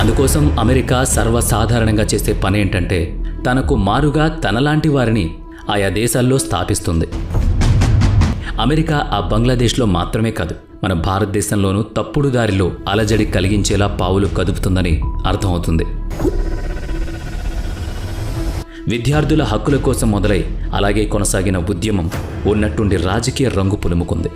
అందుకోసం అమెరికా సర్వసాధారణంగా చేసే పని ఏంటంటే తనకు మారుగా తనలాంటి వారిని ఆయా దేశాల్లో స్థాపిస్తుంది. అమెరికా ఆ బంగ్లాదేశ్లో మాత్రమే కాదు మన భారతదేశంలోనూ తప్పుడు దారిలో అలజడి కలిగించేలా పావులు కదుపుతుందని అర్థమవుతుంది. విద్యార్థుల హక్కుల కోసం మొదలై అలాగే కొనసాగిన ఉద్యమం ఉన్నట్టుండి రాజకీయ రంగు పులుముకుంది.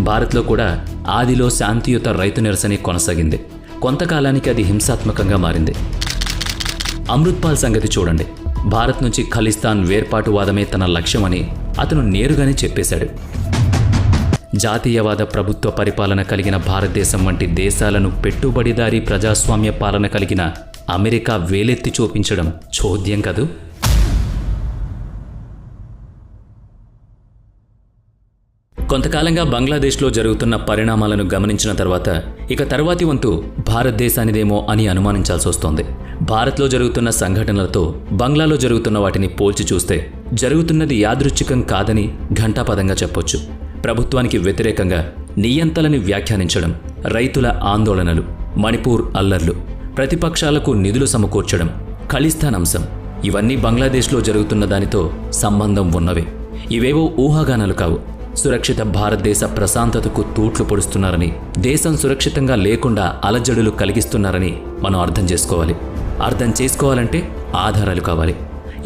భారత్లో కూడా ఆదిలో శాంతియుత రైతు నిరసన కొనసాగింది. కొంతకాలానికి అది హింసాత్మకంగా మారింది. అమృత్పాల్ సంగతి చూడండి. భారత్ నుంచి ఖలిస్తాన్ వేర్పాటువాదమే తన లక్ష్యమని అతను నేరుగానే చెప్పేశాడు. జాతీయవాద ప్రభుత్వ పరిపాలన కలిగిన భారతదేశం వంటి దేశాలను పెట్టుబడిదారీ ప్రజాస్వామ్య పాలన కలిగిన అమెరికా వేలెత్తి చూపించడం చోద్యం కదూ? కొంతకాలంగా బంగ్లాదేశ్లో జరుగుతున్న పరిణామాలను గమనించిన తర్వాత ఇక తర్వాతి వంతు భారతదేశానిదేమో అని అనుమానించాల్సి వస్తోంది భారత్లో జరుగుతున్న సంఘటనలతో బంగ్లాలో జరుగుతున్న వాటిని పోల్చి చూస్తే జరుగుతున్నది యాదృచ్ఛికం కాదని ఘంటాపదంగా చెప్పొచ్చు. ప్రభుత్వానికి వ్యతిరేకంగా నియంతలని వ్యాఖ్యానించడం రైతుల ఆందోళనలు మణిపూర్ అల్లర్లు ప్రతిపక్షాలకు నిధులు సమకూర్చడం ఖలిస్తాన్ అంశం ఇవన్నీ బంగ్లాదేశ్లో జరుగుతున్న దానితో సంబంధం ఉన్నవే. ఇవేవో ఊహాగానాలు కావు. సురక్షిత భారతదేశ ప్రశాంతతకు తూట్లు పొడుస్తున్నారని దేశం సురక్షితంగా లేకుండా అలజడులు కలిగిస్తున్నారని మనం అర్థం చేసుకోవాలి. అర్థం చేసుకోవాలంటే ఆధారాలు కావాలి.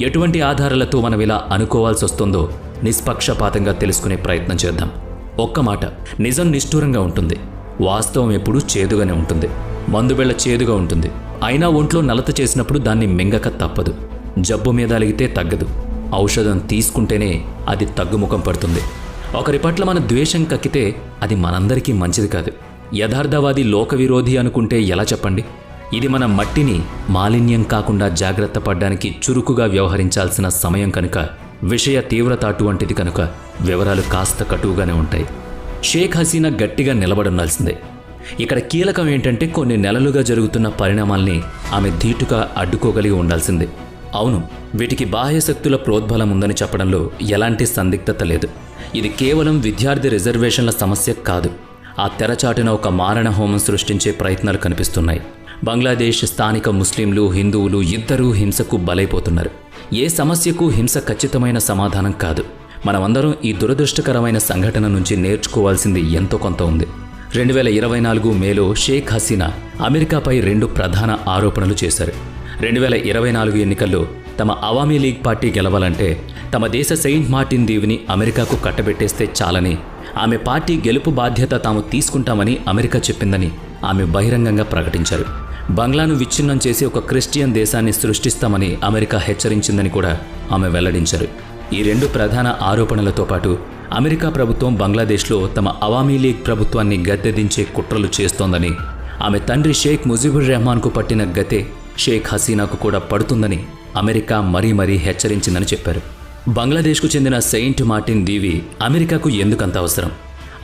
ఎటువంటి ఆధారాలతో మనం ఇలా అనుకోవాల్సి వస్తుందో నిష్పక్షపాతంగా తెలుసుకునే ప్రయత్నం చేద్దాం. ఒక్క మాట నిజం నిష్ఠూరంగా ఉంటుంది. వాస్తవం ఎప్పుడూ చేదుగానే ఉంటుంది. మందుబెళ్ళ చేదుగా ఉంటుంది. అయినా ఒంట్లో నలత చేసినప్పుడు దాన్ని మింగక తప్పదు. జబ్బు మీద అలిగితే తగ్గదు. ఔషధం తీసుకుంటేనే అది తగ్గుముఖం పడుతుంది. ఒకరి పట్ల మన ద్వేషం కక్కితే అది మనందరికీ మంచిది కాదు. యథార్థవాది లోక విరోధి అనుకుంటే ఎలా చెప్పండి? ఇది మన మట్టిని మాలిన్యం కాకుండా జాగ్రత్త పడ్డానికి చురుకుగా వ్యవహరించాల్సిన సమయం కనుక విషయ తీవ్రత అటువంటిది కనుక వివరాలు కాస్త కటువుగానే ఉంటాయి. షేక్ హసీనా గట్టిగా నిలబడుండాల్సిందే ఇక్కడ కీలకం ఏంటంటే కొన్ని నెలలుగా జరుగుతున్న పరిణామాల్ని ఆమె ధీటుగా అడ్డుకోగలిగి ఉండాల్సిందే. అవును వీటికి బాహ్యశక్తుల ప్రోద్బలం ఉందని చెప్పడంలో ఎలాంటి సందిగ్ధత లేదు. ఇది కేవలం విద్యార్థి రిజర్వేషన్ల సమస్య కాదు. ఆ తెరచాటున ఒక మారణ హోమం సృష్టించే ప్రయత్నాలు కనిపిస్తున్నాయి. బంగ్లాదేశ్ స్థానిక ముస్లింలు హిందువులు ఇద్దరూ హింసకు బలైపోతున్నారు. ఏ సమస్యకు హింస ఖచ్చితమైన సమాధానం కాదు. మనమందరం ఈ దురదృష్టకరమైన సంఘటన నుంచి నేర్చుకోవాల్సింది ఎంతో కొంత ఉంది. రెండు వేల ఇరవై నాలుగు మేలో షేక్ హసీనా అమెరికాపై రెండు ప్రధాన ఆరోపణలు చేశారు. రెండు వేల ఇరవై నాలుగు ఎన్నికల్లో తమ అవామీ లీగ్ పార్టీ గెలవాలంటే తమ దేశ సెయింట్ మార్టిన్ దీవిని అమెరికాకు కట్టబెట్టేస్తే చాలని. ఆమె పార్టీ గెలుపు బాధ్యత తాము తీసుకుంటామని అమెరికా చెప్పిందని ఆమె బహిరంగంగా ప్రకటించారు. బంగ్లాను విచ్ఛిన్నం చేసి ఒక క్రిస్టియన్ దేశాన్ని సృష్టిస్తామని అమెరికా హెచ్చరించిందని కూడా ఆమె వెల్లడించారు. ఈ రెండు ప్రధాన ఆరోపణలతో పాటు అమెరికా ప్రభుత్వం బంగ్లాదేశ్లో తమ అవామీ లీగ్ ప్రభుత్వాన్ని గద్దెదించే కుట్రలు చేస్తోందని ఆమె తండ్రి షేక్ ముజిబుర్ రెహమాన్కు పట్టిన గతే షేక్ హసీనాకు కూడా పడుతుందని అమెరికా మరీ మరీ హెచ్చరించిందని చెప్పారు. బంగ్లాదేశ్కు చెందిన సెయింట్ మార్టిన్ దీవి అమెరికాకు ఎందుకంత అవసరం?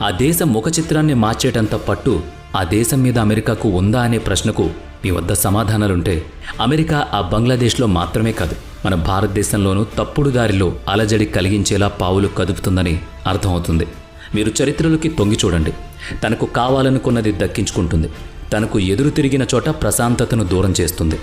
ఆ దేశ ముఖ చిత్రాన్ని మార్చేటంత పట్టు ఆ దేశం మీద అమెరికాకు ఉందా అనే ప్రశ్నకు మీ వద్ద సమాధానాలుంటే అమెరికా ఆ బంగ్లాదేశ్లో మాత్రమే కాదు మన భారతదేశంలోనూ తప్పుడు దారిలో అలజడి కలిగించేలా పావులు కదుపుతుందని అర్థమవుతుంది. మీరు చరిత్రలోకి తొంగి చూడండి. తనకు కావాలనుకున్నది దక్కించుకుంటుంది. తనకు ఎదురు తిరిగిన చోట ప్రశాంతతను దూరం చేస్తుంది.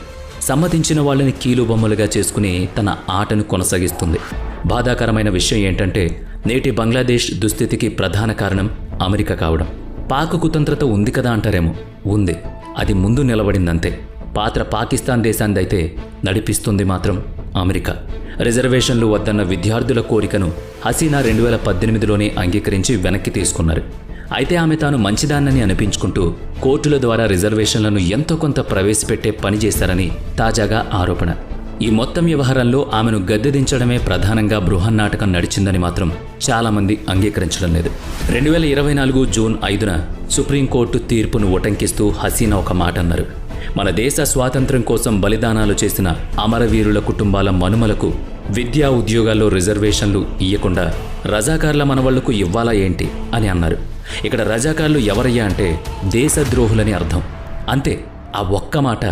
సమ్మతించిన వాళ్ళని కీలుబొమ్మలుగా చేసుకుని తన ఆటను కొనసాగిస్తుంది. బాధాకరమైన విషయం ఏంటంటే నేటి బంగ్లాదేశ్ దుస్థితికి ప్రధాన కారణం అమెరికా కావడం. పాక్ కుతంత్రత ఉంది కదా అంటారేమో? ఉంది. అది ముందు నిలబడిందంతే. పాత్ర పాకిస్తాన్ దేశాందైతే నడిపిస్తుంది మాత్రం అమెరికా. రిజర్వేషన్లు వద్దన్న విద్యార్థుల కోరికను హసీనా రెండు వేల పద్దెనిమిదిలోనే అంగీకరించి వెనక్కి తీసుకున్నారు. అయితే ఆమె తాను మంచిదాన్నని అనిపించుకుంటూ కోర్టుల ద్వారా రిజర్వేషన్లను ఎంతో కొంత ప్రవేశపెట్టే పని చేశారని తాజాగా ఆరోపణ. ఈ మొత్తం వ్యవహారంలో ఆమెను గద్దెదించడమే ప్రధానంగా బృహన్నాటకం నడిచిందని మాత్రం చాలామంది అంగీకరించడం లేదు. రెండు వేల ఇరవై నాలుగు జూన్ ఐదున సుప్రీంకోర్టు తీర్పును ఉటంకిస్తూ హసీనా ఒక మాట అన్నారు. మన దేశ స్వాతంత్ర్యం కోసం బలిదానాలు చేసిన అమరవీరుల కుటుంబాల మనుమలకు విద్యా ఉద్యోగాల్లో రిజర్వేషన్లు ఇయ్యకుండా రజాకార్ల మనవళ్ళకు ఇవ్వాలా ఏంటి? అని అన్నారు. ఇక్కడ రజాకార్లు ఎవరయ్యా అంటే దేశద్రోహులని అర్థం. అంతే ఆ ఒక్క మాట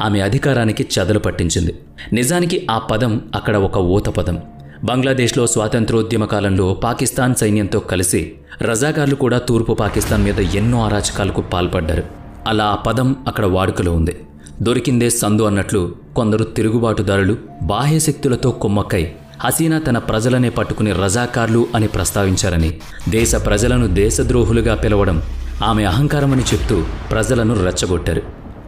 ఆమె అధికారానికి చదలు పట్టించింది. నిజానికి ఆ పదం అక్కడ ఒక ఊత పదం. బంగ్లాదేశ్లో స్వాతంత్రోద్యమ కాలంలో పాకిస్తాన్ సైన్యంతో కలిసి రజాకార్లు కూడా తూర్పు పాకిస్తాన్ మీద ఎన్నో అరాచకాలకు పాల్పడ్డారు. అలా ఆ పదం అక్కడ వాడుకలో ఉంది. దొరికిందే సందు అన్నట్లు కొందరు తిరుగుబాటుదారులు బాహ్య శక్తులతో కుమ్మక్కై హసీనా తన ప్రజలనే పట్టుకుని రజాకార్లు అని ప్రస్తావించారని దేశ ప్రజలను దేశద్రోహులుగా పిలవడం ఆమె అహంకారమని చెప్తూ ప్రజలను రెచ్చగొట్టారు.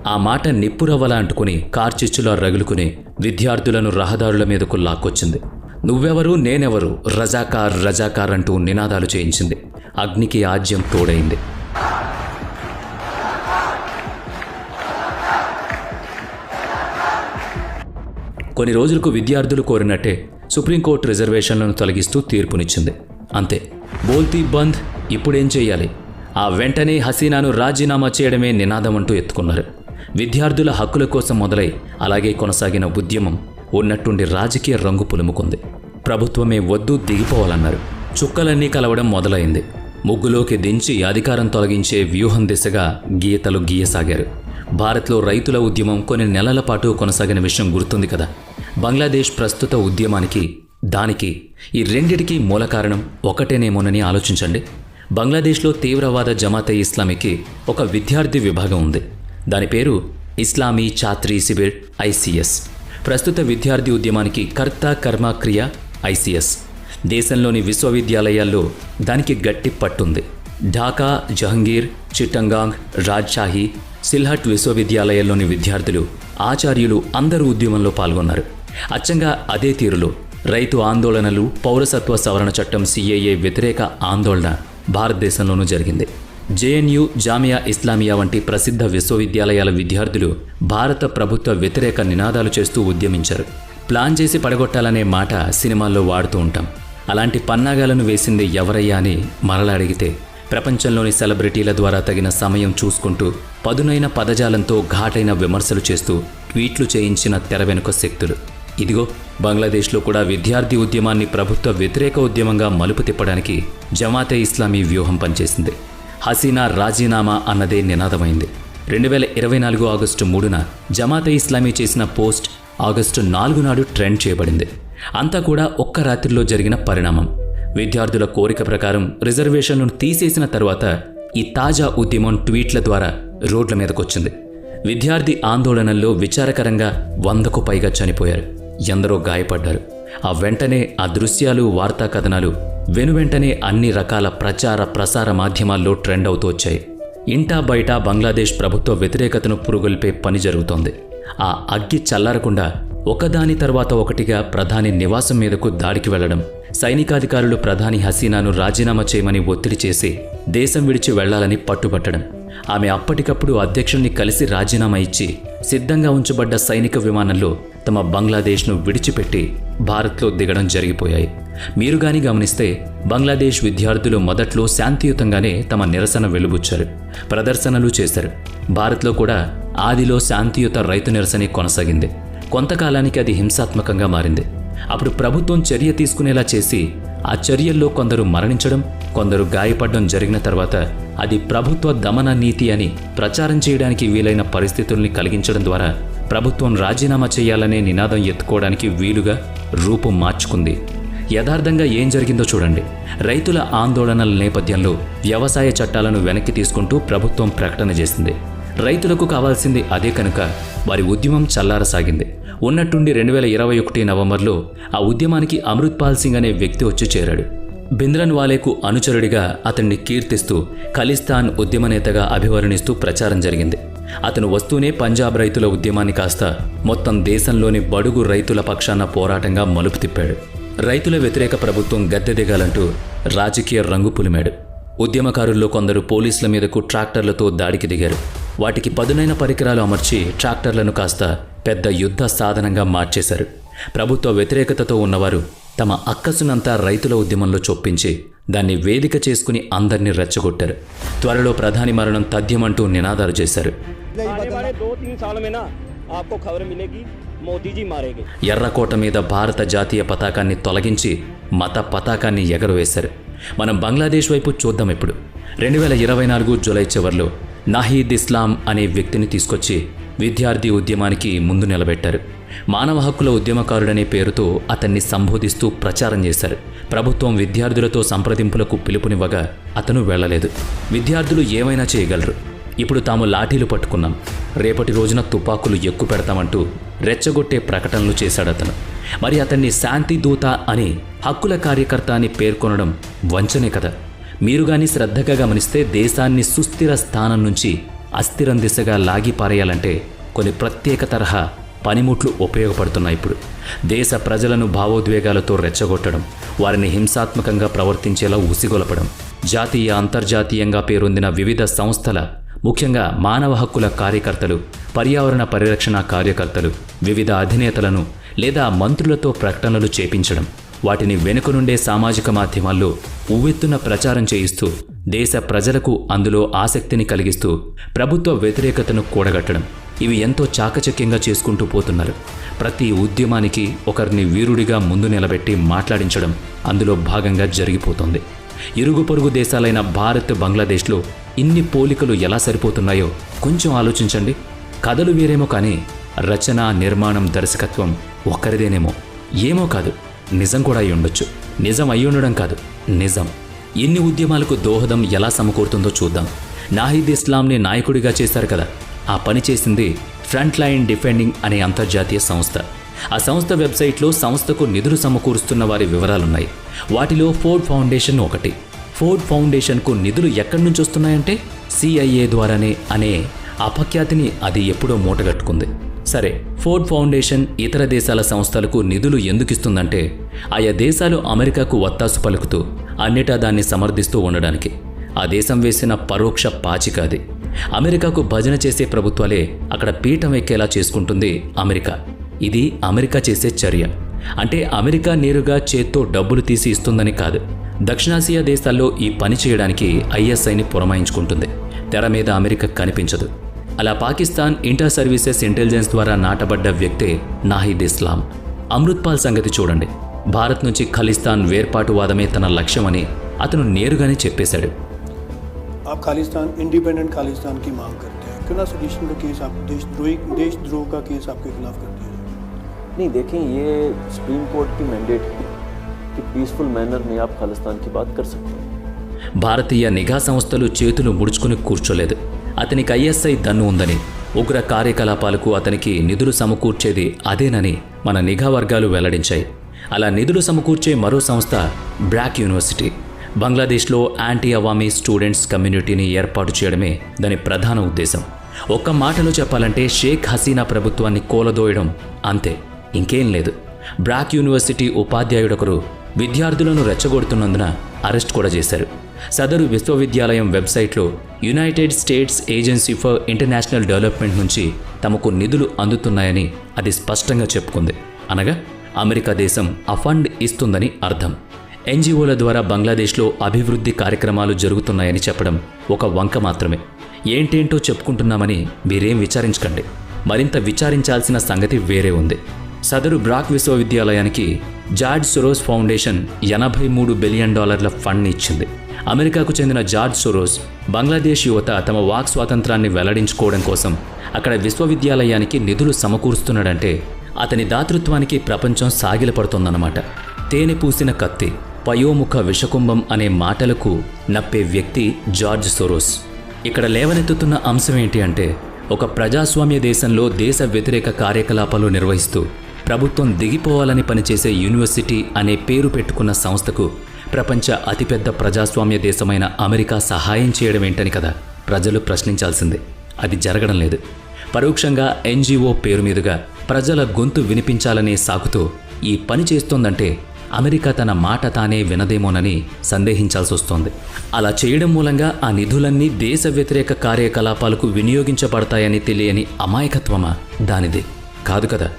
ఆ మాట నిప్పురవ్వలా అంటుకుని కార్చిచ్చులా రగులుకుని విద్యార్థులను రహదారుల మీదకు లాక్కొచ్చింది. నువ్వెవరు నేనెవరు? రజాకార్ రజాకార్ అంటూ నినాదాలు చేయించింది. అగ్నికి ఆజ్యం తోడైంది. కొన్ని రోజులకు విద్యార్థులు కోరినట్టే సుప్రీంకోర్టు రిజర్వేషన్లను తొలగిస్తూ తీర్పునిచ్చింది. అంతే. బోల్తీ బంద్ ఇప్పుడేం చేయాలి ఆ వెంటనే హసీనాను రాజీనామా చేయడమే నినాదం అంటూ ఎత్తుకున్నారు. విద్యార్థుల హక్కుల కోసం మొదలై అలాగే కొనసాగిన ఉద్యమం ఉన్నట్టుండి రాజకీయ రంగు పులుముకుంది. ప్రభుత్వమే వద్దు దిగిపోవాలన్నారు. చుక్కలన్నీ కలవడం మొదలైంది. ముగ్గులోకి దించి అధికారం తొలగించే వ్యూహం దిశగా గీతలు గీయసాగారు. భారత్లో రైతుల ఉద్యమం కొన్ని నెలల పాటు కొనసాగిన విషయం గుర్తుంది కదా. బంగ్లాదేశ్ ప్రస్తుత ఉద్యమానికి దానికి ఈ రెండిటికీ మూల కారణం ఒకటేనేమోనని ఆలోచించండి. బంగ్లాదేశ్లో తీవ్రవాద జమాతే ఇస్లామీకి ఒక విద్యార్థి విభాగం ఉంది. దాని పేరు ఇస్లామీ ఛాత్రీ శిబిర్ ఐసిఎస్ ప్రస్తుత విద్యార్థి ఉద్యమానికి కర్త కర్మ క్రియ ఐసిఎస్ దేశంలోని విశ్వవిద్యాలయాల్లో దానికి గట్టి పట్టుంది. ఢాకా జహంగీర్ చిట్టంగాంగ్ రాజ్షాహి సిల్హట్ విశ్వవిద్యాలయాల్లోని విద్యార్థులు ఆచార్యులు అందరూ ఉద్యమంలో పాల్గొన్నారు. అచ్చంగా అదే తీరులో రైతు ఆందోళనలు పౌరసత్వ సవరణ చట్టం సిఏఏ వ్యతిరేక ఆందోళన భారతదేశంలోనూ జరిగింది. జేఎన్యూ జామియా ఇస్లామియా వంటి ప్రసిద్ధ విశ్వవిద్యాలయాల విద్యార్థులు భారత ప్రభుత్వ వ్యతిరేక నినాదాలు చేస్తూ ఉద్యమించారు. ప్లాన్ చేసి పడగొట్టాలనే మాట సినిమాల్లో వాడుతూ ఉంటాం. అలాంటి పన్నాగాలను వేసింది ఎవరయ్యా అని మరలా అడిగితే ప్రపంచంలోని సెలబ్రిటీల ద్వారా తగిన సమయం చూసుకుంటూ పదునైన పదజాలంతో ఘాటైన విమర్శలు చేస్తూ ట్వీట్లు చేయించిన తెర వెనుక శక్తులు. ఇదిగో బంగ్లాదేశ్లో కూడా విద్యార్థి ఉద్యమాన్ని ప్రభుత్వ వ్యతిరేక ఉద్యమంగా మలుపు తిప్పడానికి జమాతే ఇస్లామీ వ్యూహం పనిచేసింది. హసీనా రాజీనామా అన్నదే నినాదమైంది. రెండు వేల ఇరవై నాలుగు ఆగస్టు మూడున జమాతే ఇస్లామీ చేసిన పోస్ట్ ఆగస్టు నాలుగు నాడు ట్రెండ్ చేయబడింది. అంతా కూడా ఒక్క రాత్రిలో జరిగిన పరిణామం. విద్యార్థుల కోరిక ప్రకారం రిజర్వేషన్లను తీసేసిన తర్వాత ఈ తాజా ఉద్యమం ట్వీట్ల ద్వారా రోడ్ల మీదకొచ్చింది. విద్యార్థి ఆందోళనల్లో విచారకరంగా వందకు పైగా చనిపోయారు. ఎందరో గాయపడ్డారు. ఆ వెంటనే ఆ దృశ్యాలు వార్తా కథనాలు వెనువెంటనే అన్ని రకాల ప్రచార ప్రసార మాధ్యమాల్లో ట్రెండ్ అవుతూ వచ్చాయి. ఇంటా బయట బంగ్లాదేశ్ ప్రభుత్వ వ్యతిరేకతను పురుగొల్పే పని జరుగుతోంది. ఆ అగ్గి చల్లారకుండా ఒకదాని తర్వాత ఒకటిగా ప్రధాని నివాసం మీదకు దాడికి వెళ్ళడం సైనికాధికారులు ప్రధాని హసీనాను రాజీనామా చేయమని ఒత్తిడి చేసి దేశం విడిచి వెళ్ళాలని పట్టుబట్టడం. ఆమె అప్పటికప్పుడు అధ్యక్షుల్ని కలిసి రాజీనామా ఇచ్చి సిద్ధంగా ఉంచబడ్డ సైనిక విమానంలో తమ బంగ్లాదేశ్ను విడిచిపెట్టి భారత్లో దిగడం జరిగిపోయాయి. మీరు గాని గమనిస్తే బంగ్లాదేశ్ విద్యార్థులు మొదట్లో శాంతియుతంగానే తమ నిరసన వెలుబుచ్చారు ప్రదర్శనలు చేశారు. భారత్లో కూడా ఆదిలో శాంతియుత రైతు నిరసన కొనసాగింది. కొంతకాలానికి అది హింసాత్మకంగా మారింది. అప్పుడు ప్రభుత్వం చర్య తీసుకునేలా చేసి ఆ చర్యల్లో కొందరు మరణించడం కొందరు గాయపడడం జరిగిన తర్వాత అది ప్రభుత్వ దమన నీతి అని ప్రచారం చేయడానికి వీలైన పరిస్థితుల్ని కలిగించడం ద్వారా ప్రభుత్వం రాజీనామా చేయాలనే నినాదం ఎత్తుకోవడానికి వీలుగా రూపం మార్చుకుంది. యథార్థంగా ఏం జరిగిందో చూడండి. రైతుల ఆందోళనల నేపథ్యంలో వ్యవసాయ చట్టాలను వెనక్కి తీసుకుంటూ ప్రభుత్వం ప్రకటన చేసింది. రైతులకు కావాల్సింది అదే కనుక వారి ఉద్యమం చల్లారసాగింది. ఉన్నట్టుండి రెండు వేల ఇరవై ఒకటి నవంబర్లో ఆ ఉద్యమానికి అమృత్పాల్ సింగ్ అనే వ్యక్తి వచ్చి చేరాడు. బింద్రన్ వాలేకు అనుచరుడిగా అతన్ని కీర్తిస్తూ ఖలిస్తాన్ ఉద్యమ నేతగా అభివర్ణిస్తూ ప్రచారం జరిగింది. అతను వస్తూనే పంజాబ్ రైతుల ఉద్యమాన్ని కాస్త మొత్తం దేశంలోని బడుగు రైతుల పక్షాన పోరాటంగా మలుపు తిప్పాడు. రైతుల వ్యతిరేక ప్రభుత్వం గద్దె దిగాలంటూ రాజకీయ రంగు పులిమాడు. ఉద్యమకారుల్లో కొందరు పోలీసుల మీదకు ట్రాక్టర్లతో దాడికి దిగారు. వాటికి పదునైన పరికరాలు అమర్చి ట్రాక్టర్లను కాస్త పెద్ద యుద్ధ సాధనంగా మార్చేశారు. ప్రభుత్వ వ్యతిరేకతతో ఉన్నవారు తమ అక్కసునంతా రైతుల ఉద్యమంలో చొప్పించి దాన్ని వేదిక చేసుకుని అందరినీ రెచ్చగొట్టారు. త్వరలో ప్రధాని మరణం తథ్యమంటూ నినాదాలు చేశారు. ఎర్రకోట మీద భారత జాతీయ పతాకాన్ని తొలగించి మత పతాకాన్ని ఎగరవేశారు. మనం బంగ్లాదేశ్ వైపు చూద్దాం ఇప్పుడు. రెండు వేల ఇరవై నాలుగు జూలై చివరిలో నాహీద్ ఇస్లాం అనే వ్యక్తిని తీసుకొచ్చి విద్యార్థి ఉద్యమానికి ముందు నిలబెట్టారు. మానవ హక్కుల ఉద్యమకారుడనే పేరుతో అతన్ని సంబోధిస్తూ ప్రచారం చేశారు. ప్రభుత్వం విద్యార్థులతో సంప్రదింపులకు పిలుపునివ్వగా అతను వెళ్ళలేదు. విద్యార్థులు ఏమైనా చేయగలరు? ఇప్పుడు తాము లాఠీలు పట్టుకున్నాం. రేపటి రోజున తుపాకులు ఎక్కువ పెడతామంటూ రెచ్చగొట్టే ప్రకటనలు చేశాడు అతను మరి అతన్ని శాంతి దూత అని హక్కుల కార్యకర్త అని పేర్కొనడం వంచనే కదా. మీరు గాని శ్రద్ధగా గమనిస్తే దేశాన్ని సుస్థిర స్థానం నుంచి అస్థిరం దిశగా లాగి పారేయాలంటే కొన్ని ప్రత్యేక తరహా పనిముట్లు ఉపయోగపడుతున్నాయి ఇప్పుడు. దేశ ప్రజలను భావోద్వేగాలతో రెచ్చగొట్టడం వారిని హింసాత్మకంగా ప్రవర్తించేలా ఉసిగొలపడం జాతీయ అంతర్జాతీయంగా పేరొందిన వివిధ సంస్థల ముఖ్యంగా మానవ హక్కుల కార్యకర్తలు పర్యావరణ పరిరక్షణ కార్యకర్తలు వివిధ అధినేతలను లేదా మంత్రులతో ప్రకటనలు చేపించడం వాటిని వెనుక నుండే సామాజిక మాధ్యమాల్లో ఉవ్వెత్తున ప్రచారం చేయిస్తూ దేశ ప్రజలకు అందులో ఆసక్తిని కలిగిస్తూ ప్రభుత్వ వ్యతిరేకతను కూడగట్టడం. ఇవి ఎంతో చాకచక్యంగా చేసుకుంటూ పోతున్నారు. ప్రతి ఉద్యమానికి ఒకరిని వీరుడిగా ముందు నిలబెట్టి మాట్లాడించడం అందులో భాగంగా జరిగిపోతుంది. ఇరుగు పొరుగు దేశాలైన భారత్ బంగ్లాదేశ్లో ఇన్ని పోలికలు ఎలా సరిపోతున్నాయో కొంచెం ఆలోచించండి. కథలు వేరేమో కానీ రచన నిర్మాణం దర్శకత్వం ఒక్కరిదేనేమో ఏమో కాదు నిజం కూడా అయి ఉండొచ్చు. నిజం అయి ఉండడం కాదు నిజం. ఇన్ని ఉద్యమాలకు దోహదం ఎలా సమకూరుతుందో చూద్దాం. నాహిద్ ఇస్లాంని నాయకుడిగా చేశారు కదా. ఆ పని చేసింది ఫ్రంట్ లైన్ డిఫెండింగ్ అనే అంతర్జాతీయ సంస్థ. ఆ సంస్థ వెబ్సైట్లో సంస్థకు నిధులు సమకూరుస్తున్న వారి వివరాలున్నాయి. వాటిలో ఫోర్డ్ ఫౌండేషన్ ఒకటి. ఫోర్డ్ ఫౌండేషన్కు నిధులు ఎక్కడి నుంచి వస్తున్నాయంటే సిఐఏ ద్వారానే అనే అపఖ్యాతిని అది ఎప్పుడో మూటగట్టుకుంది. సరే ఫోర్డ్ ఫౌండేషన్ ఇతర దేశాల సంస్థలకు నిధులు ఎందుకు ఇస్తుందంటే ఆయా దేశాలు అమెరికాకు వత్తాసు పలుకుతూ అన్నిటా దాన్ని సమర్థిస్తూ ఉండడానికి. ఆ దేశం వేసిన పరోక్ష పాచిక అది. అమెరికాకు భజన చేసే ప్రభుత్వాలే అక్కడ పీఠం ఎక్కేలా చేసుకుంటుంది అమెరికా. ఇది అమెరికా చేసే చర్య అంటే అమెరికా నేరుగా చేత్తో డబ్బులు తీసి ఇస్తుందని కాదు దక్షిణాసియా దేశాల్లో ఈ పని చేయడానికి ఐఎస్ఐని పురమాయించుకుంటుంది తెర మీద అమెరికా కనిపించదు అలా పాకిస్తాన్ ఇంటర్ సర్వీసెస్ ఇంటెలిజెన్స్ ద్వారా నాటబడ్డ వ్యక్తే నాహిద్ ఇస్లాం అమృత్పాల్ సంగతి చూడండి భారత్ నుంచి ఖలిస్తాన్ వేర్పాటువాదమే తన లక్ష్యమని అతను నేరుగానే చెప్పేశాడు आप खालिस्तान इंडिपेंडेंट खालिस्तान की मांग करते हैं क्यों ना सडिशन का केस आप देशद्रोही देशद्रोह का केस आपके खिलाफ कर दिया जाए नहीं देखें ये सुप्रीम कोर्ट की मैंडेट है कि पीसफुल मैनर में आप खालिस्तान की बात कर सकते हैं భారతీయ నిఘా సంస్థలు చేతులు ముడుచుకుని కూర్చోలేదు అతనికి ఐఎస్ఐ దన్ను ఉందని ఉగ్ర కార్యకలాపాలకు అతనికి నిధులు సమకూర్చేది అదేనని మన నిఘా వర్గాలు వెల్లడించాయి అలా నిధులు సమకూర్చే మరో సంస్థ బ్రాక్ యూనివర్సిటీ బంగ్లాదేశ్లో యాంటీ అవామీ స్టూడెంట్స్ కమ్యూనిటీని ఏర్పాటు చేయడమే దాని ప్రధాన ఉద్దేశం ఒక్క మాటలో చెప్పాలంటే షేక్ హసీనా ప్రభుత్వాన్ని కూలదోయడం అంతే ఇంకేం లేదు. బ్రాక్ యూనివర్సిటీ ఉపాధ్యాయుడొకరు విద్యార్థులను రెచ్చగొడుతున్నందున అరెస్ట్ కూడా చేశారు. సదరు విశ్వవిద్యాలయం వెబ్సైట్లో United States agency for international development నుంచి తమకు నిధులు అందుతున్నాయని అది స్పష్టంగా చెప్పుకుంది. అనగా అమెరికా దేశం ఆ ఫండ్ ఇస్తుందని అర్థం. ఎన్జిఓల ద్వారా బంగ్లాదేశ్లో అభివృద్ధి కార్యక్రమాలు జరుగుతున్నాయని చెప్పడం ఒక వంక మాత్రమే. ఏంటేంటో చెప్పుకుంటున్నామని మీరేం విచారించకండి. మరింత విచారించాల్సిన సంగతి వేరే ఉంది. సదరు బ్రాక్ విశ్వవిద్యాలయానికి జార్జ్ సొరోస్ ఫౌండేషన్ ఎనభై మూడు బిలియన్ డాలర్ల ఫండ్ ఇచ్చింది. అమెరికాకు చెందిన జార్జ్ సొరోస్ బంగ్లాదేశ్ యువత తమ వాక్ స్వాతంత్రాన్ని వెల్లడించుకోవడం కోసం అక్కడ విశ్వవిద్యాలయానికి నిధులు సమకూరుస్తున్నాడంటే అతని దాతృత్వానికి ప్రపంచం సాగిలపడుతోందన్నమాట. తేనె పూసిన కత్తి పయోముఖ విషకుంభం అనే మాటలకు నప్పే వ్యక్తి జార్జ్ సొరోస్. ఇక్కడ లేవనెత్తుతున్న అంశం ఏంటి అంటే ఒక ప్రజాస్వామ్య దేశంలో దేశ వ్యతిరేక కార్యకలాపాలు నిర్వహిస్తూ ప్రభుత్వం దిగిపోవాలని పనిచేసే యూనివర్సిటీ అనే పేరు పెట్టుకున్న సంస్థకు ప్రపంచ అతిపెద్ద ప్రజాస్వామ్య దేశమైన అమెరికా సహాయం చేయడం ఏంటని కదా ప్రజలు ప్రశ్నించాల్సిందే. అది జరగడం లేదు. పరోక్షంగా ఎన్జిఓ పేరు మీదుగా ప్రజల గొంతు వినిపించాలనే సాకుతో ఈ పని చేస్తోందంటే అమెరికా తన మాట తానే వినదేమోనని సందేహించాల్సి వస్తోంది అలా చేయడం మూలంగా ఆ నిధులన్నీ దేశ వ్యతిరేక కార్యకలాపాలకు వినియోగించబడతాయని తెలియని అమాయకత్వమా దానిదే? కాదు కదా.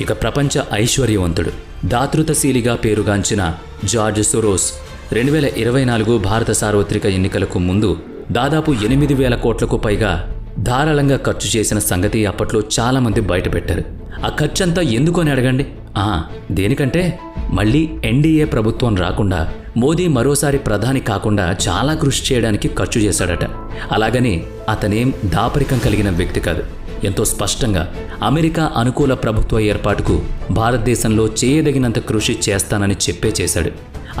ఇక ప్రపంచ ఐశ్వర్యవంతుడు దాతృతశీలిగా పేరుగాంచిన జార్జ్ సొరోస్ రెండు వేల ఇరవై నాలుగు భారత సార్వత్రిక ఎన్నికలకు ముందు దాదాపు ఎనిమిది వేల కోట్లకు పైగా ధారాళంగా ఖర్చు చేసిన సంగతి అప్పట్లో చాలామంది బయటపెట్టారు. ఆ ఖర్చంతా ఎందుకు అని అడగండి? ఆ, దేనికంటే మళ్ళీ ఎన్డీఏ ప్రభుత్వం రాకుండా మోదీ మరోసారి ప్రధాని కాకుండా చాలా కృషి చేయడానికి ఖర్చు చేశాడట. అలాగని అతనేం దాపరికం కలిగిన వ్యక్తి కాదు. ఎంతో స్పష్టంగా అమెరికా అనుకూల ప్రభుత్వ ఏర్పాటుకు భారతదేశంలో చేయదగినంత కృషి చేస్తానని చెప్పే చేశాడు.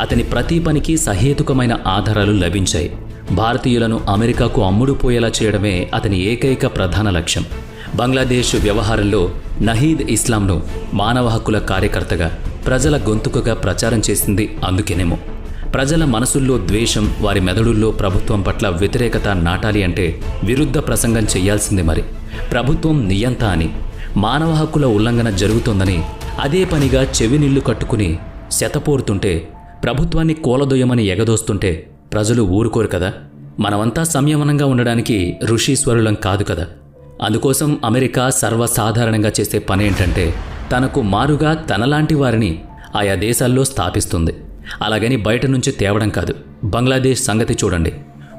అతని ప్రతి పనికి సహేతుకమైన ఆధారాలు లభించాయి. భారతీయులను అమెరికాకు అమ్ముడుపోయేలా చేయడమే అతని ఏకైక ప్రధాన లక్ష్యం. బంగ్లాదేశ్ వ్యవహారంలో నహీద్ ఇస్లాంను మానవ హక్కుల కార్యకర్తగా ప్రజల గొంతుకగా ప్రచారం చేసింది అందుకేనేమో. ప్రజల మనసుల్లో ద్వేషం వారి మెదడుల్లో ప్రభుత్వం పట్ల వ్యతిరేకత నాటాలి అంటే విరుద్ధ ప్రసంగం చేయాల్సింది మరి. ప్రభుత్వం నియంత అని మానవ హక్కుల ఉల్లంఘన జరుగుతోందని అదే పనిగా చెవినిల్లు కట్టుకుని శతపోరుతుంటే ప్రభుత్వాన్ని కూలదొయ్యమని ఎగదోస్తుంటే ప్రజలు ఊరుకోరు కదా. మనమంతా సంయమనంగా ఉండడానికి ఋషీశ్వరులం కాదు కదా. అందుకోసం అమెరికా సర్వసాధారణంగా చేసే పని ఏంటంటే తనకు మారుగా తనలాంటి వారిని ఆయా దేశాల్లో స్థాపిస్తుంది. అలాగని బయట నుంచి తేవడం కాదు. బంగ్లాదేశ్ సంగతి చూడండి.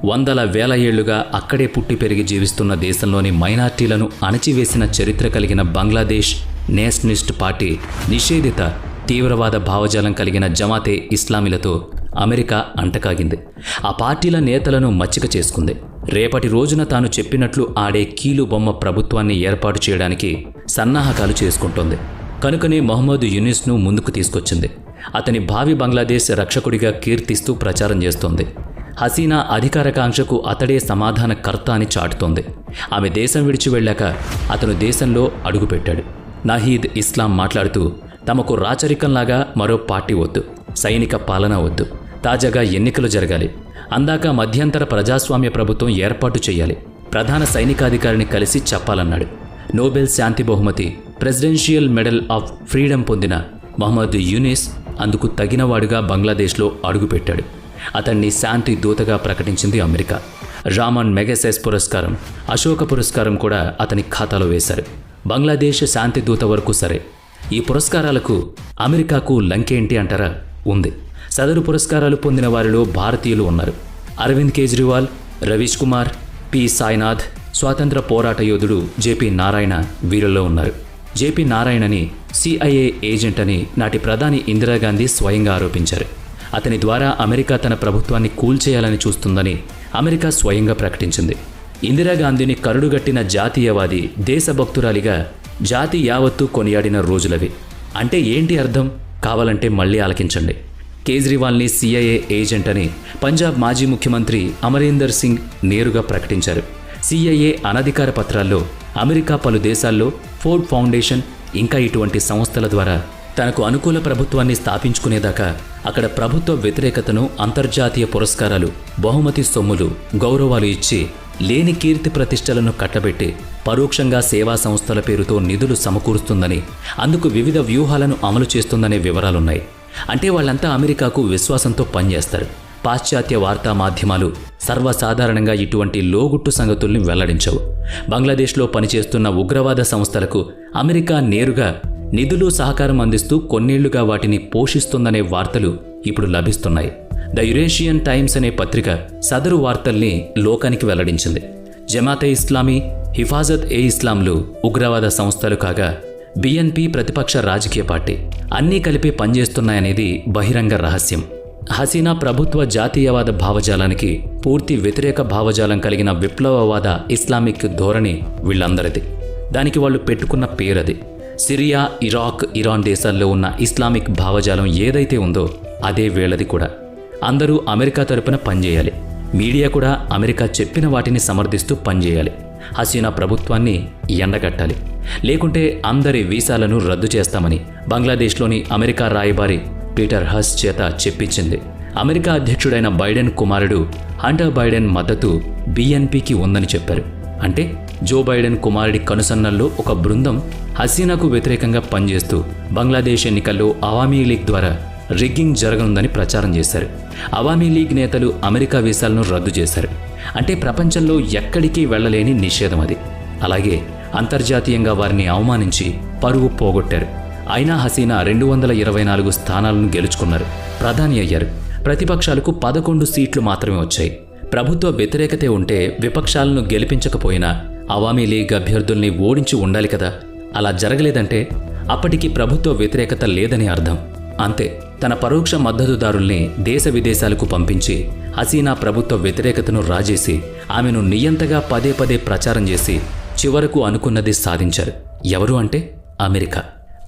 వందల వేల ఏళ్ళుగా అక్కడే పుట్టి పెరిగి జీవిస్తున్న దేశంలోని మైనార్టీలను అణచివేసిన చరిత్ర కలిగిన బంగ్లాదేశ్ నేషనలిస్ట్ పార్టీ నిషేధిత తీవ్రవాద భావజాలం కలిగిన జమాతే ఇస్లామీలతో అమెరికా అంటకాగింది. ఆ పార్టీల నేతలను మచ్చిక చేసుకుంది. రేపటి రోజున తాను చెప్పినట్లు ఆడే కీలు బొమ్మ ప్రభుత్వాన్ని ఏర్పాటు చేయడానికి సన్నాహకాలు చేసుకుంటోంది. కనుకనే మహమ్మద్ యునిస్ను ముందుకు తీసుకొచ్చింది. అతని భావి బంగ్లాదేశ్ రక్షకుడిగా కీర్తిస్తూ ప్రచారం చేస్తోంది. హసీనా అధికారకాంక్షకు అతడే సమాధాన కర్త అని చాటుతోంది. ఆమె దేశం విడిచి వెళ్ళాక అతను దేశంలో అడుగుపెట్టాడు. నహీద్ ఇస్లాం మాట్లాడుతూ తమకు రాచరికంలాగా మరో పార్టీ వద్దు సైనిక పాలన వద్దు తాజాగా ఎన్నికలు జరగాలి అందాక మధ్యంతర ప్రజాస్వామ్య ప్రభుత్వం ఏర్పాటు చేయాలి ప్రధాన సైనికాధికారిని కలిసి చెప్పాలన్నాడు. నోబెల్ శాంతి బహుమతి ప్రెసిడెన్షియల్ మెడల్ ఆఫ్ ఫ్రీడమ్ పొందిన మహమ్మద్ యూనిస్ అందుకు తగినవాడుగా బంగ్లాదేశ్లో అడుగుపెట్టాడు. అతన్ని శాంతి దూతగా ప్రకటించింది అమెరికా. రామన్ మెగసెస్ పురస్కారం అశోక పురస్కారం కూడా అతని ఖాతాలో వేశారు. బంగ్లాదేశ్ శాంతి దూత వరకు సరే. ఈ పురస్కారాలకు అమెరికాకు లంకేంటి అంటారా? ఉంది. సదరు పురస్కారాలు పొందిన వారిలో భారతీయులు ఉన్నారు. అరవింద్ కేజ్రీవాల్ రవీష్ కుమార్ పి. సాయినాథ్ స్వాతంత్ర పోరాట యోధుడు జేపీ నారాయణ వీరిలో ఉన్నారు. జేపీ నారాయణని సిఐఏ ఏజెంట్ అని నాటి ప్రధాని ఇందిరాగాంధీ స్వయంగా ఆరోపించారు. అతని ద్వారా అమెరికా తన ప్రభుత్వాన్ని కూల్చేయాలని చూస్తుందని అమెరికా స్వయంగా ప్రకటించింది. ఇందిరాగాంధీని కరుడుగట్టిన జాతీయవాది దేశభక్తురాలిగా జాతి యావత్తు కొనియాడిన రోజులవి. అంటే ఏంటి అర్థం? కావాలంటే మళ్ళీ ఆలకించండి. కేజ్రీవాల్ని సిఐఏ ఏజెంట్ అని పంజాబ్ మాజీ ముఖ్యమంత్రి అమరీందర్ సింగ్ నేరుగా ప్రకటించారు. సిఐఏ అనధికార పత్రాల్లో అమెరికా పలు దేశాల్లో ఫోర్డ్ ఫౌండేషన్ ఇంకా ఇటువంటి సంస్థల ద్వారా తనకు అనుకూల ప్రభుత్వాన్ని స్థాపించుకునేదాకా అక్కడ ప్రభుత్వ వ్యతిరేకతను అంతర్జాతీయ పురస్కారాలు బహుమతి సొమ్ములు గౌరవాలు ఇచ్చి లేని కీర్తి ప్రతిష్టలను కట్టబెట్టి పరోక్షంగా సేవా సంస్థల పేరుతో నిధులు సమకూరుస్తుందని అందుకు వివిధ వ్యూహాలను అమలు చేస్తుందనే వివరాలున్నాయి. అంటే వాళ్ళంతా అమెరికాకు విశ్వాసంతో పనిచేస్తారు. పాశ్చాత్య వార్తా మాధ్యమాలు సర్వసాధారణంగా ఇటువంటి లోగుట్టు సంగతుల్ని వెల్లడించవు. బంగ్లాదేశ్లో పనిచేస్తున్న ఉగ్రవాద సంస్థలకు అమెరికా నేరుగా నిధులు సహకారం అందిస్తూ కొన్నేళ్ళుగా వాటిని పోషిస్తుందనే వార్తలు ఇప్పుడు లభిస్తున్నాయి. ద యురేషియన్ టైమ్స్ అనే పత్రిక సదరు వార్తల్ని లోకానికి వెల్లడించింది. జమాతే ఇస్లామీ హిఫాజత్ ఏ ఇస్లాంలు ఉగ్రవాద సంస్థలు కాగా బిఎన్పి ప్రతిపక్ష రాజకీయ పార్టీ అన్నీ కలిపి పనిచేస్తున్నాయనేది బహిరంగ రహస్యం. హసీనా ప్రభుత్వ జాతీయవాద భావజాలానికి పూర్తి వ్యతిరేక భావజాలం కలిగిన విప్లవవాద ఇస్లామిక్ ధోరణి వీళ్ళందరిది. దానికి వాళ్ళు పెట్టుకున్న పేరది. సిరియా ఇరాక్ ఇరాన్ దేశాల్లో ఉన్న ఇస్లామిక్ భావజాలం ఏదైతే ఉందో అదే వీళ్ళది కూడా. అందరూ అమెరికా తరపున పనిచేయాలి. మీడియా కూడా అమెరికా చెప్పిన వాటిని సమర్థిస్తూ పనిచేయాలి. హసీనా ప్రభుత్వాన్ని ఎండగట్టాలి. లేకుంటే అందరి వీసాలను రద్దు చేస్తామని బంగ్లాదేశ్లోని అమెరికా రాయబారి పీటర్ హస్ చేత చెప్పించింది. అమెరికా అధ్యక్షుడైన బైడెన్ కుమారుడు హంటర్ బైడెన్ మద్దతు బిఎన్పికి ఉందని చెప్పారు. అంటే జో బైడెన్ కుమారుడి కనుసన్నల్లో ఒక బృందం హసీనాకు వ్యతిరేకంగా పనిచేస్తూ బంగ్లాదేశ్ ఎన్నికల్లో అవామీ లీగ్ ద్వారా రిగ్గింగ్ జరగనుందని ప్రచారం చేశారు. అవామీ లీగ్ నేతలు అమెరికా వీసాలను రద్దు చేశారు. అంటే ప్రపంచంలో ఎక్కడికి వెళ్ళలేని నిషేధం అది. అలాగే అంతర్జాతీయంగా వారిని అవమానించి పరువు పోగొట్టారు. అయినా హసీనా రెండు వందల ఇరవై నాలుగు స్థానాలను గెలుచుకున్నారు. ప్రధాని అయ్యారు. ప్రతిపక్షాలకు పదకొండు సీట్లు మాత్రమే వచ్చాయి. ప్రభుత్వ వ్యతిరేకతే ఉంటే విపక్షాలను గెలిపించకపోయినా అవామీ లీగ్ అభ్యర్థుల్ని ఓడించి ఉండాలి కదా. అలా జరగలేదంటే అప్పటికి ప్రభుత్వ వ్యతిరేకత లేదని అర్థం. అంతే తన పరోక్ష మద్దతుదారుల్ని దేశ విదేశాలకు పంపించి హసీనా ప్రభుత్వ వ్యతిరేకతను రాజేసి ఆమెను నియంతగా పదే పదే ప్రచారం చేసి చివరకు అనుకున్నది సాధించారు. ఎవరు అంటే అమెరికా.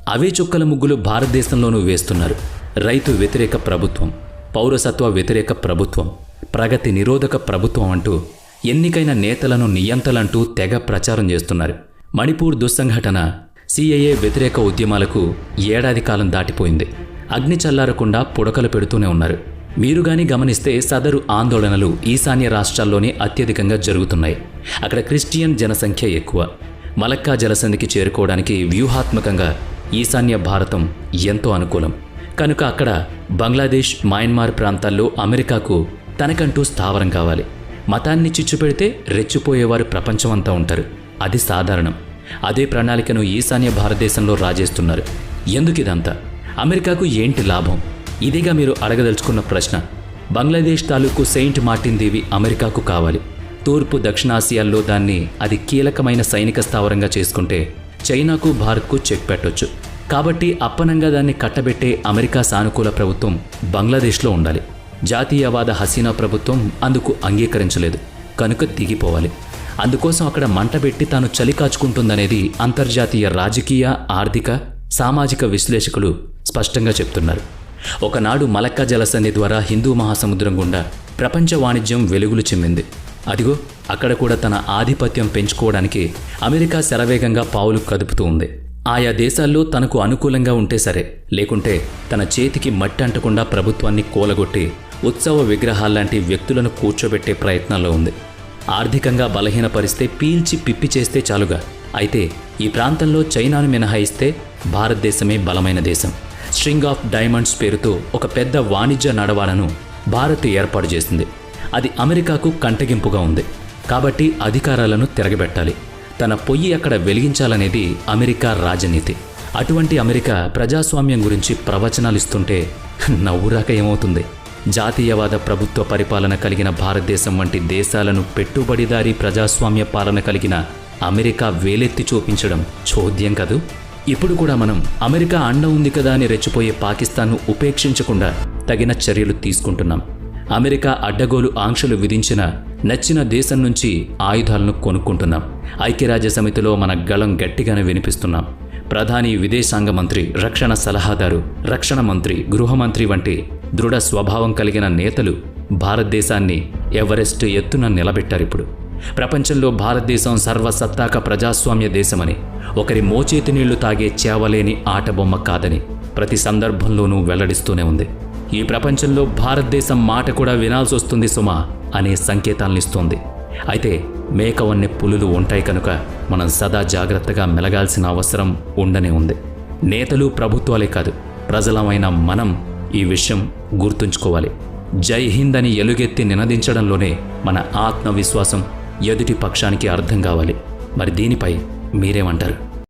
అవే చుక్కల ముగ్గులు భారతదేశంలోనూ వేస్తున్నారు. రైతు వ్యతిరేక ప్రభుత్వం పౌరసత్వ వ్యతిరేక ప్రభుత్వం ప్రగతి నిరోధక ప్రభుత్వం అంటూ ఎన్నికైన నేతలను నియంతలంటూ తెగ ప్రచారం చేస్తున్నారు. మణిపూర్ దుస్సంఘటన సిఐఏ వ్యతిరేక ఉద్యమాలకు ఏడాది కాలం దాటిపోయింది. అగ్ని చల్లారకుండా పుడకలు పెడుతూనే ఉన్నారు. మీరు గాని గమనిస్తే సదరు ఆందోళనలు ఈశాన్య రాష్ట్రాల్లోనే అత్యధికంగా జరుగుతున్నాయి. అక్కడ క్రిస్టియన్ జనసంఖ్య ఎక్కువ. మలక్కా జలసంధికి చేరుకోవడానికి వ్యూహాత్మకంగా ఈశాన్య భారతం ఎంతో అనుకూలం. కనుక అక్కడ బంగ్లాదేశ్ మయన్మార్ ప్రాంతాల్లో అమెరికాకు తనకంటూ స్థావరం కావాలి. మతాన్ని చిచ్చుపెడితే రెచ్చిపోయేవారు ప్రపంచమంతా ఉంటారు. అది సాధారణం. అదే ప్రణాళికను ఈశాన్య భారతదేశంలో రాజేస్తున్నారు. ఎందుకు ఇదంతా? అమెరికాకు ఏంటి లాభం? ఇదిగా మీరు అడగదలుచుకున్న ప్రశ్న. బంగ్లాదేశ్ తాలూకు సెయింట్ మార్టిన్ దేవి అమెరికాకు కావాలి. తూర్పు దక్షిణాసియాల్లో దాన్ని అది కీలకమైన సైనిక స్థావరంగా చేసుకుంటే చైనాకు భారత్కు చెక్ పెట్టొచ్చు. కాబట్టి అప్పనంగా దాన్ని కట్టబెట్టే అమెరికా సానుకూల ప్రభుత్వం బంగ్లాదేశ్లో ఉండాలి. జాతీయవాద హసీనా ప్రభుత్వం అందుకు అంగీకరించలేదు. కనుక దిగిపోవాలి అందుకోసం అక్కడ మంటబెట్టి తాను చలి కాచుకుంటుందనేది అంతర్జాతీయ రాజకీయ ఆర్థిక సామాజిక విశ్లేషకులు స్పష్టంగా చెప్తున్నారు. ఒకనాడు మలక్కా జలసంధి ద్వారా హిందూ మహాసముద్రం గుండా ప్రపంచ వాణిజ్యం వెలుగులు చిమ్మింది. అదిగో అక్కడ కూడా తన ఆధిపత్యం పెంచుకోవడానికి అమెరికా శరవేగంగా పావులు కదుపుతూ ఉంది. ఆయా దేశాల్లో తనకు అనుకూలంగా ఉంటే సరే లేకుంటే తన చేతికి మట్టి అంటకుండా ప్రభుత్వాన్ని కూలగొట్టి ఉత్సవ విగ్రహాల్లాంటి వ్యక్తులను కూర్చోబెట్టే ప్రయత్నంలో ఉంది. ఆర్థికంగా బలహీనపరిస్తే పీల్చి పిప్పి చేస్తే చాలుగా. అయితే ఈ ప్రాంతంలో చైనాను మినహాయిస్తే భారతదేశమే బలమైన దేశం. స్ట్రింగ్ ఆఫ్ డైమండ్స్ పేరుతో ఒక పెద్ద వాణిజ్య నడవాలను భారత్ ఏర్పాటు చేసింది. అది అమెరికాకు కంటగింపుగా ఉంది. కాబట్టి అధికారాలను తిరగబెట్టాలి. తన పొయ్యి అక్కడ వెలిగించాలనేది అమెరికా రాజనీతి. అటువంటి అమెరికా ప్రజాస్వామ్యం గురించి ప్రవచనాలు ఇస్తుంటే నవ్వురాక ఏమవుతుంది? జాతీయవాద ప్రభుత్వ పరిపాలన కలిగిన భారతదేశం వంటి దేశాలను పెట్టుబడిదారీ ప్రజాస్వామ్య పాలన కలిగిన అమెరికా వేలెత్తి చూపించడం చోద్యం కదూ? ఇప్పుడు కూడా మనం అమెరికా అండ ఉంది కదా అని రెచ్చిపోయే పాకిస్తాన్ను ఉపేక్షించకుండా తగిన చర్యలు తీసుకుంటున్నాం. అమెరికా అడ్డగోలు ఆంక్షలు విధించిన నచ్చిన దేశం నుంచి ఆయుధాలను కొనుక్కుంటున్నాం. ఐక్యరాజ్య సమితిలో మన గళం గట్టిగానే వినిపిస్తున్నాం. ప్రధాని విదేశాంగ మంత్రి రక్షణ సలహాదారు రక్షణ మంత్రి గృహమంత్రి వంటి దృఢ స్వభావం కలిగిన నేతలు భారతదేశాన్ని ఎవరెస్ట్ ఎత్తున నిలబెట్టారిప్పుడు ప్రపంచంలో భారతదేశం సర్వసత్తాక ప్రజాస్వామ్య దేశమని ఒకరి మోచేతి నీళ్ళు తాగే చేవలేని ఆటబొమ్మ కాదని ప్రతి సందర్భంలోనూ వెల్లడిస్తూనే ఉంది. ఈ ప్రపంచంలో భారతదేశం మాట కూడా వినాల్సి వస్తుంది సుమా అనే సంకేతాలనిస్తోంది. అయితే మేక వన్నె పులులు ఉంటాయి కనుక మనం సదా జాగ్రత్తగా మెలగాల్సిన అవసరం ఉండనే ఉంది. నేతలు ప్రభుత్వాలే కాదు ప్రజలమైన మనం ఈ విషయం గుర్తుంచుకోవాలి. జై హింద్ అని ఎలుగెత్తి నినదించడంలోనే మన ఆత్మవిశ్వాసం ఎదుటి పక్షానికి అర్థం కావాలి. మరి దీనిపై మీరేమంటారు?